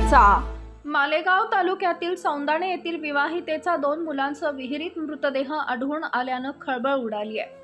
घडामोडींचा मालेगाव तालुक्यातील सौंदाणे येथील विवाहितेचा दोन मुलांसह विहिरीत मृतदेह आढळून आल्यानं खळबळ उडाली आहे.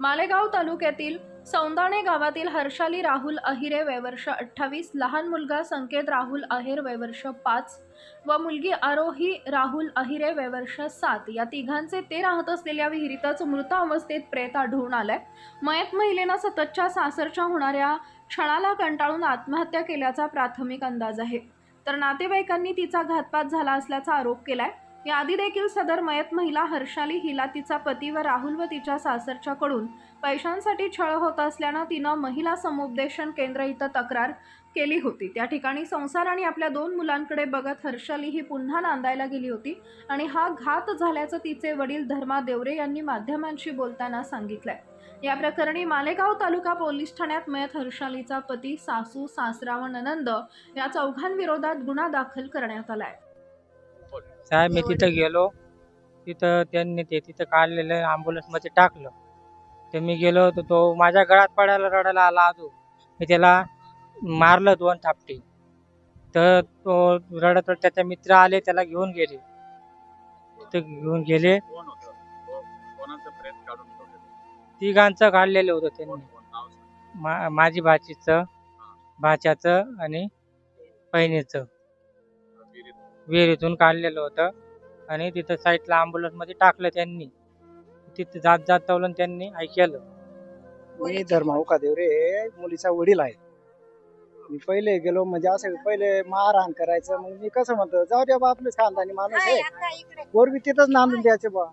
मालेगाव तालुक्यातील सौंदाणे गावातील हर्षाली राहुल अहिरे वयवर्ष अठ्ठावीस लहान मुलगा संकेत राहुल अहिर वयवर्ष पाच व मुलगी आरोही राहुल अहिरे वयवर्ष सात. या तिघांचे ते राहत असलेल्या विहिरीतच मृत अवस्थेत प्रेत आढळून आलाय. मयत महिलेनं सततच्या सासरच्या होणाऱ्या क्षणाला कंटाळून आत्महत्या केल्याचा प्राथमिक अंदाज आहे. तर नातेवाईकांनी तिचा घातपात झाला असल्याचा आरोप केलाय. याआधी देखील सदर मयत महिला हर्षाली हिला तिचा पती व राहुल व तिच्या सासरच्याकडून पैशांसाठी छळ होत असल्यानं तिनं महिला समुपदेशन केंद्र इथं तक्रार केली होती. त्या ठिकाणी संसार आणि आपल्या दोन मुलांकडे बघत हर्षाली ही पुन्हा नांदायला गेली होती आणि हा घात झाल्याचं तिचे वडील धर्मा देवरे यांनी माध्यमांशी बोलताना सांगितलंय. या प्रकरणी मालेगाव तालुका पोलीस ठाण्यात मयत हर्षालीचा पती सासू सासरा व ननंद या चौघांविरोधात गुन्हा दाखल करण्यात आलाय. साहेब मी तिथं गेलो तिथं त्यांनी ते तिथं काढलेलं ॲम्ब्युलन्समध्ये टाकलं. तर मी गेलो तर तो माझ्या गळात पडायला रडायला आला अजून. मी त्याला मारलं दोन थापटे. तर तो रडत रडत त्याचे मित्र आले त्याला घेऊन गेले. ते घेऊन गेले. कोण होतं? को- कोणाचं प्रेत काढून ठेवलेलं? तिघांचं काढलेलं होतं त्यांनी. कोण कोण? नाव सांग. मा माझी भाचीचं भाच्याचं आणि बहिणीचं. विहिरीतून काढलेलं होतं. आणि तिथं साईडला ॲम्ब्युलन्समध्ये टाकलं त्यांनी. तिथं जात जात तवलं त्यांनी ऐकलं मी धर्माऊ कादेवरे मुलीचा वडील आहे. मी पहिले गेलो म्हणजे असं पहिले मारहाण करायचं. मग मी कसं म्हणतो जाऊ द्या बा आपलेच खानदानी माणूस आहे. पोरगी तिथंच नांदून द्यायचे बा.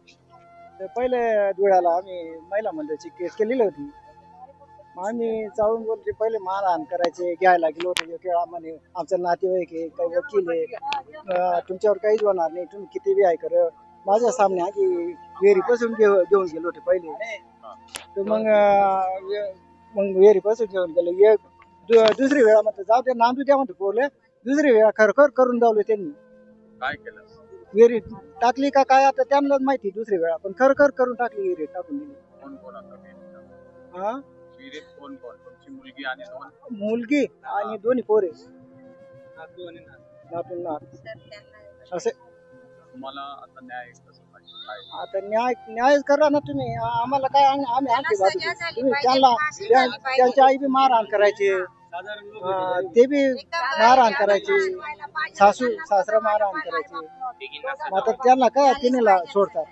तर पहिले धुळ्याला आम्ही महिला मंडळाची केस केलेली होती. आम्ही चाळून बोलते पहिले मारहाण करायचे घ्यायला गेलो वेळा म्हणे आमचं नातेवाईक आहे काही वकील आहे. तुमच्यावर काहीच होणार नाही तुम्ही किती बी आहे कर. माझ्या सामने की विहिरीपासून घेऊ घेऊन गेलो होते पहिले. तर मग मग विहिरीपासून घेऊन गेलो. एक दुसरी वेळा म्हणतो जाऊ दे नांदू द्या म्हणतो पोरले दुसरी वेळा खरखर करून दावले त्यांनी. काय केलं? विहिरीत टाकली का काय आता त्यांनाच माहिती दुसरी वेळा पण खरखर करून टाकली विहिरीत टाकून दिली? हा? मुलगी आणि दोन. मुलगी आणि दोन्ही पोरे. नात. असे. तुम्हाला आता न्याय कसं पाहिजे? काय? आता न्याय न्याय करा ना तुम्ही. आ- आम्हाला काय आम्ही आम्ही आणखी बाजू तुम्ही त्यांना त्या-. त्यांची आई बी मारहाण करायचे. अं, ते बी मारहाण करायचे. सासू सासरा मारहाण करायचे. मग आता त्यांना काय तिनेला सोडतात.